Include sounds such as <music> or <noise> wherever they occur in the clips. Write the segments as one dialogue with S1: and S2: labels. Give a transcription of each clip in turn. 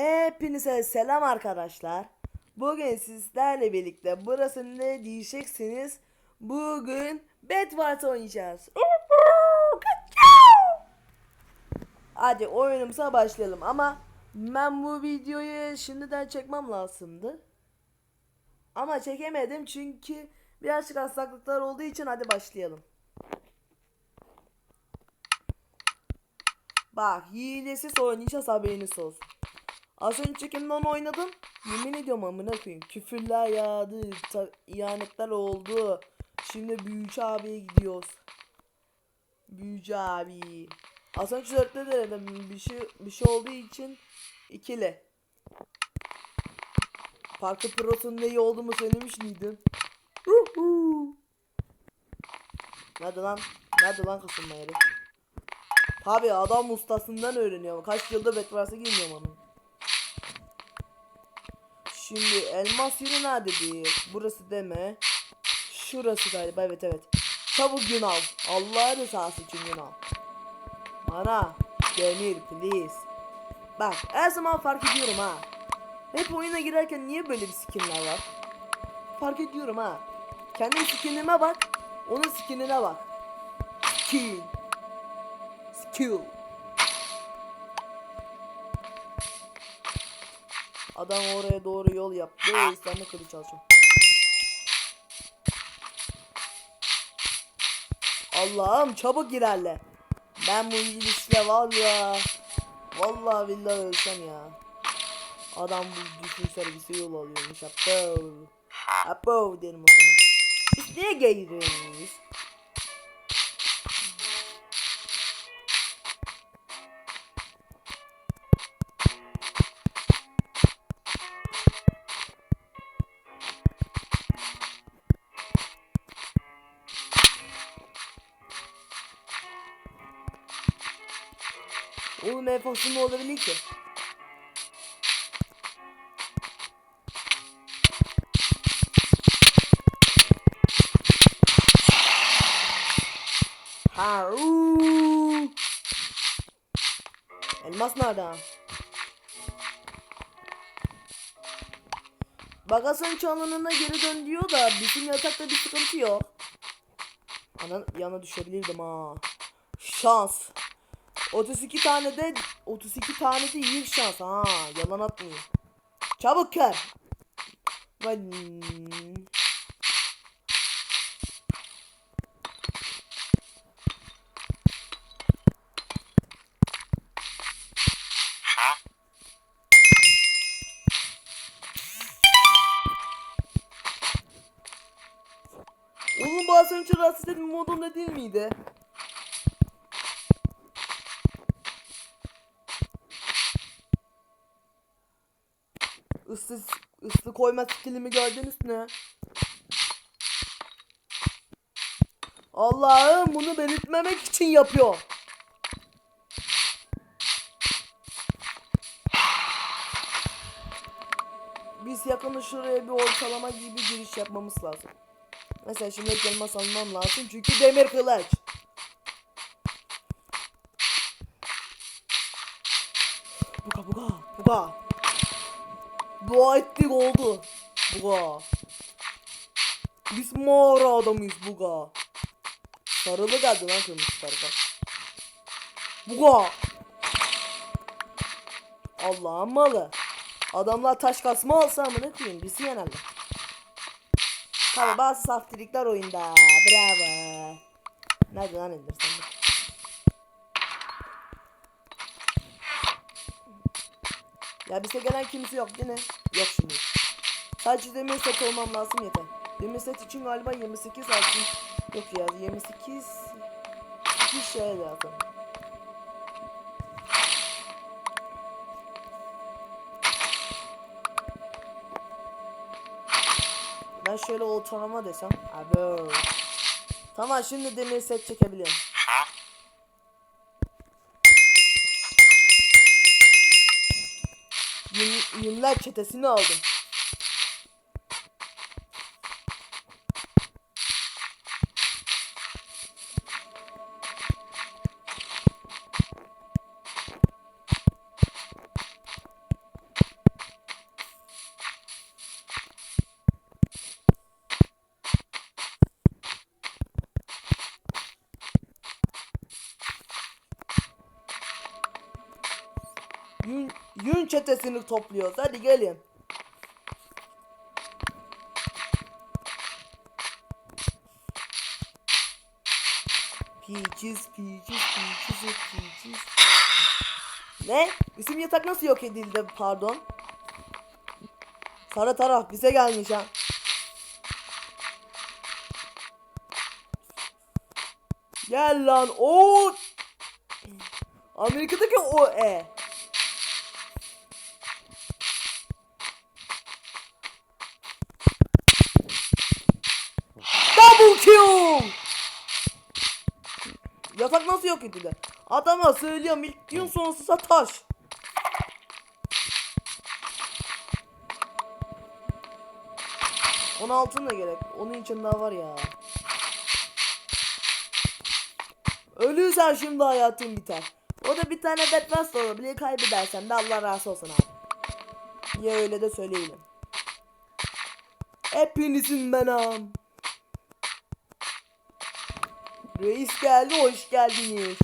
S1: Hepinize selam arkadaşlar. Bugün sizlerle birlikte burası ne diyeceksiniz? Bugün Bedwars oynayacağız. Hadi oyunumuza başlayalım ama ben bu videoyu şimdiden çekmem lazımdı. Ama çekemedim çünkü birazcık aksaklıklar olduğu için hadi başlayalım. Bak hilesiz oynayacağız haberiniz olsun. Az önce kimden oynadım? Yemin ediyorum amına koyayım. Küfürler yağdı, ihanetler oldu. Şimdi Büyücü abiye gidiyoruz. Büyücü abi. Az önce dörtte de dedim. Bir şey, bir şey olduğu için ikili. Parkı Pro'sunun ne iyi olduğumu söylemiş miydim? Nerede lan? Nerede lan kasılma? Tabi adam ustasından öğreniyor. Kaç yılda Bedwars'a girmiyorum onun. Şimdi elmas yeri nerededir? Burası deme. Şurası galiba evet evet. Çabuk gün al. Allah rızası için gün al. Bana demir please. Bak her zaman fark ediyorum ha. Hep oyuna girerken niye böyle bir skinler var? Fark ediyorum ha. Kendi skinime bak. Onun skinine bak. Skin. Skill. Adam oraya doğru yol yaptı. İslam'da kılıç alacağım. Allah'ım çabuk ilerle. Ben bu gidişle var ya. Vallahi billahi ölsem ya. Adam bu düşün servisi yol alıyormuş. Apo. Apo derim o zaman. Biz niye geliyoruz? Oğlum fazla ne olabilir ki? Ha. Elmas nerede? Bagasın çalınına geri dön diyor da bizim yatakta bir sıkıntı yok. Ana yana düşebilirdim ha. Şans. 32 tane de 32 tane de iyi şans ha yalan atmayayım. Çabuk kır. Oğlum bu az önce rahatsız etme modunda değil miydi? Islı, ıslı koyma skillimi gördünüz mü? Allah'ım bunu belirtmemek için yapıyor. Biz yakını şuraya bir ortalama gibi giriş yapmamız lazım. Mesela şimdi elmas almam lazım çünkü demir kılıç. Buga buga buga. Dua ettik oldu. Buga. Biz mağara adamıyız Buga. Sarılı geldi lan kırmızı tarafa. Buga. Allah'ın malı. Adamlar taş kasma alsa amına koyayım bizi yenerler. Tabi bazı saftirikler oyunda. Bravo. Nerede lan indirsen Ya bize gelen kimse yok değil mi? Yok şimdi. Sadece demir set olmam lazım yeter. Demir set için galiba 28 altın. Yok ya 28 bir şey lazım. Ben şöyle ortalama desem. Abi. Tamam şimdi demir set çekebilirim. Yünler çetesini aldım. Yün, çetesini topluyoruz. Hadi gelin. Peaches, peaches, peaches, peaches. Ne? Bizim yatak nasıl yok edildi pardon? Sarı taraf bize gelmiş ha. Gel lan o Amerika'daki o e. Yatak nasıl yok edildi? Adama söylüyorum ilk gün sonsuza taş. Onun altın da gerek. Onun için daha var ya. Ölürsen şimdi hayatın biter. O da bir tane Batman olur. Bile kaybedersen de Allah razı olsun abi. Ya öyle de söyleyelim. Hepinizin benam. Reis geldi hoş geldiniz.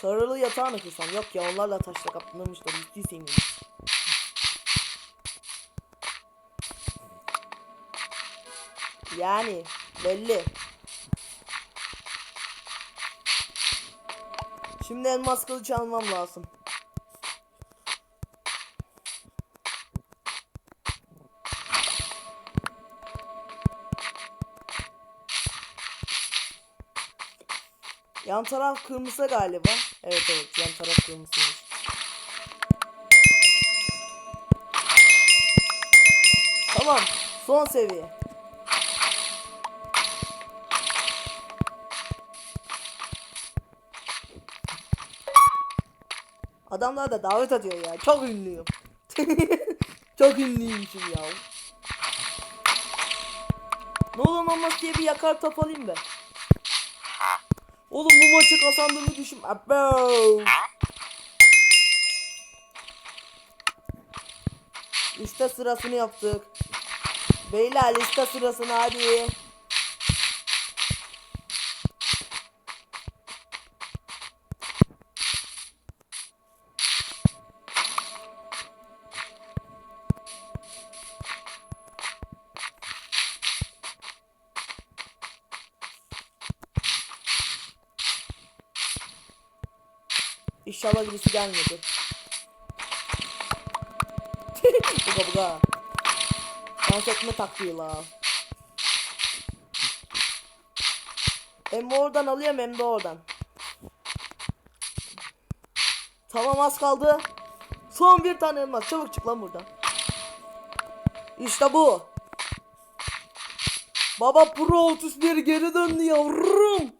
S1: Sarılı yatağı mı kırsam? Yok ya onlarla taşla kaplamışlar. İstiyseniz. Yani belli. Şimdi elmas kılıç almam lazım. Yan taraf kırmızı galiba. Evet evet yan taraf kırmızıymış. Tamam son seviye. Adamlar da davet atıyor ya. Çok ünlüyüm. <laughs> Çok ünlüymüşüm ya. Ne olur olmaz diye bir yakar top alayım da. Oğlum bu maçı kazandığımı düşün. Abo. Liste sırasını yaptık. Beyler liste sırasını hadi. İnşallah birisi gelmedi. <laughs> buga buga. Dans etme taktiği la. Hem oradan alıyorum hem de oradan. Tamam az kaldı. Son bir tane elmas. Çabuk çık lan buradan. İşte bu. Baba Pro 31 geri döndü yavrum.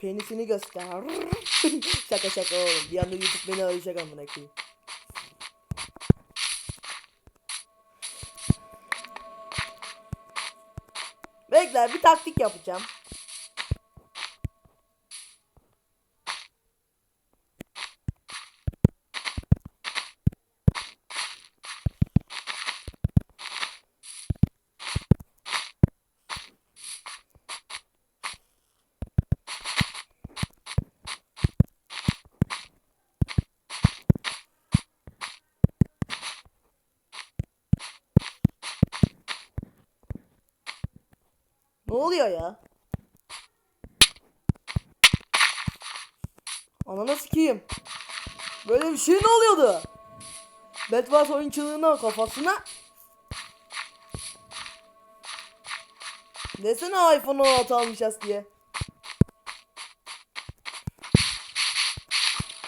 S1: Penisini göster. <laughs> şaka şaka oğlum. Bir anda YouTube beni arayacak amına koyayım. Bekler bir taktik yapacağım. Oluyor ya? Ananı sikeyim. Böyle bir şey ne oluyordu? Bedwars oyunculuğuna kafasına. Desene iPhone 16 almışız diye.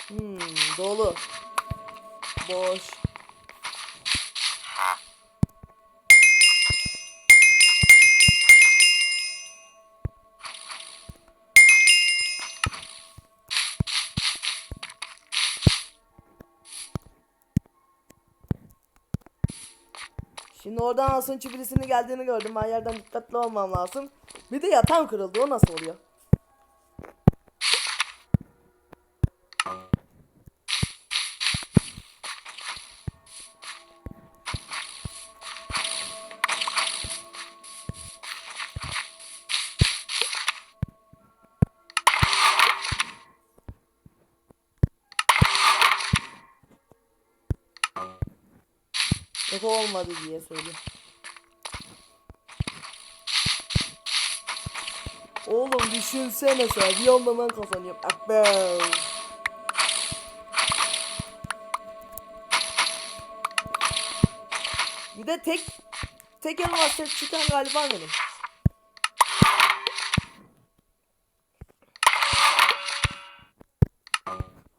S1: Hmm, dolu. Boş. Şimdi oradan asınçı birisinin geldiğini gördüm. Ben yerden dikkatli olmam lazım. Bir de yatağım kırıldı. O nasıl oluyor? Yok olmadı diye söylüyor. Oğlum düşünsene sen bir anda ben kazanıyorum. Akber. Bir de tek tek elmas set çıkan galiba benim.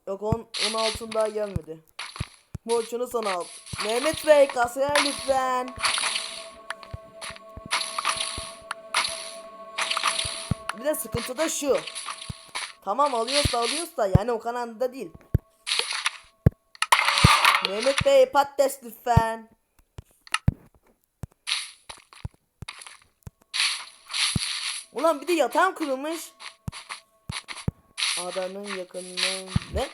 S1: Yok on, 16 daha gelmedi. Borcunu sana al. Mehmet Bey kasaya lütfen. Bir de sıkıntı da şu. Tamam alıyorsa alıyorsa yani o kanalda değil. Mehmet Bey patates lütfen. Ulan bir de yatağım kırılmış. Adanın yakınlığı ne?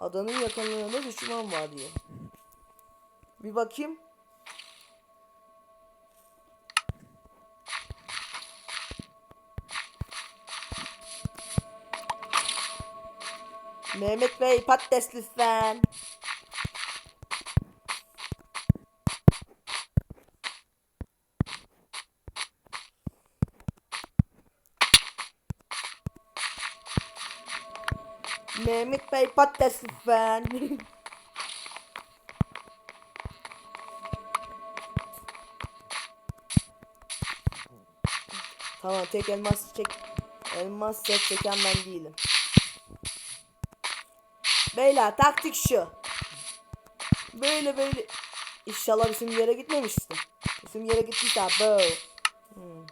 S1: Adanın yakınlığında düşman var diyor. Bir bakayım. Mehmet Bey patates lütfen. Mehmet Bey patates lütfen. <laughs> tamam tek elmas çek. Elmas set çeken ben değilim. Beyler taktik şu. Böyle böyle. İnşallah bizim yere gitmemiştir. Bizim yere gittiyse bu. Hmm.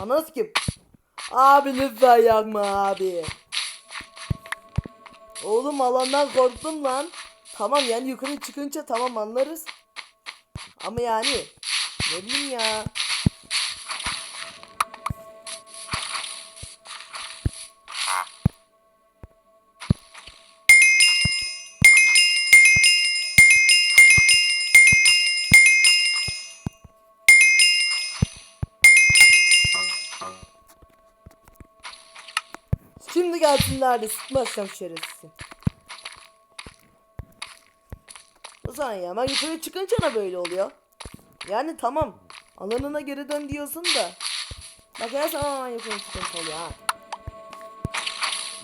S1: Anası kim? Abi lütfen yakma abi. Oğlum alandan korktum lan. Tamam yani yukarı çıkınca tamam anlarız. Ama yani ne bileyim ya. Şimdi gelsinler de sıkmazsam şerefsiz. O zaman ya ben yukarı çıkınca da böyle oluyor. Yani tamam. Alanına geri dön diyorsun da. Bak her zaman yukarı çıkınca oluyor ha.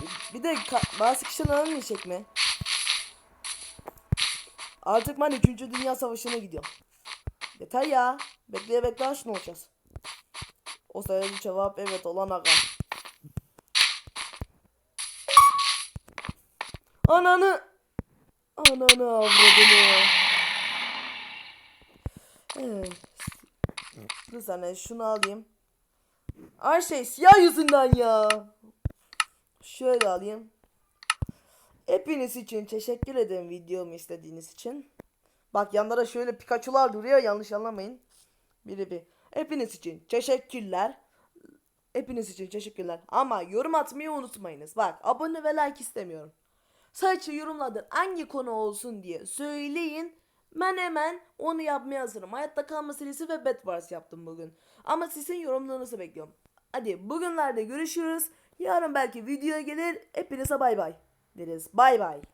S1: Bir- Bir de bazı kişiler ölmeyecek mi? Artık ben 2. Dünya Savaşı'na gidiyorum. Yeter ya. Bekleye bekle aşın olacağız. O sayıda cevap evet olan aga. Ananı Ananı avradını. Evet. Bir saniye şunu alayım. Her şey siyah yüzünden ya. Şöyle alayım. Hepiniz için teşekkür ederim videomu istediğiniz için. Bak yanlara şöyle Pikachu'lar duruyor yanlış anlamayın. Biri bir. Hepiniz için teşekkürler. Hepiniz için teşekkürler. Ama yorum atmayı unutmayınız. Bak abone ve like istemiyorum. Sadece yorumlarda hangi konu olsun diye söyleyin. Ben hemen onu yapmaya hazırım. Hayatta kalma serisi ve Bed Wars yaptım bugün. Ama sizin yorumlarınızı bekliyorum. Hadi bugünlerde görüşürüz. Yarın belki video gelir. Hepinize bay bay deriz. Bay bay.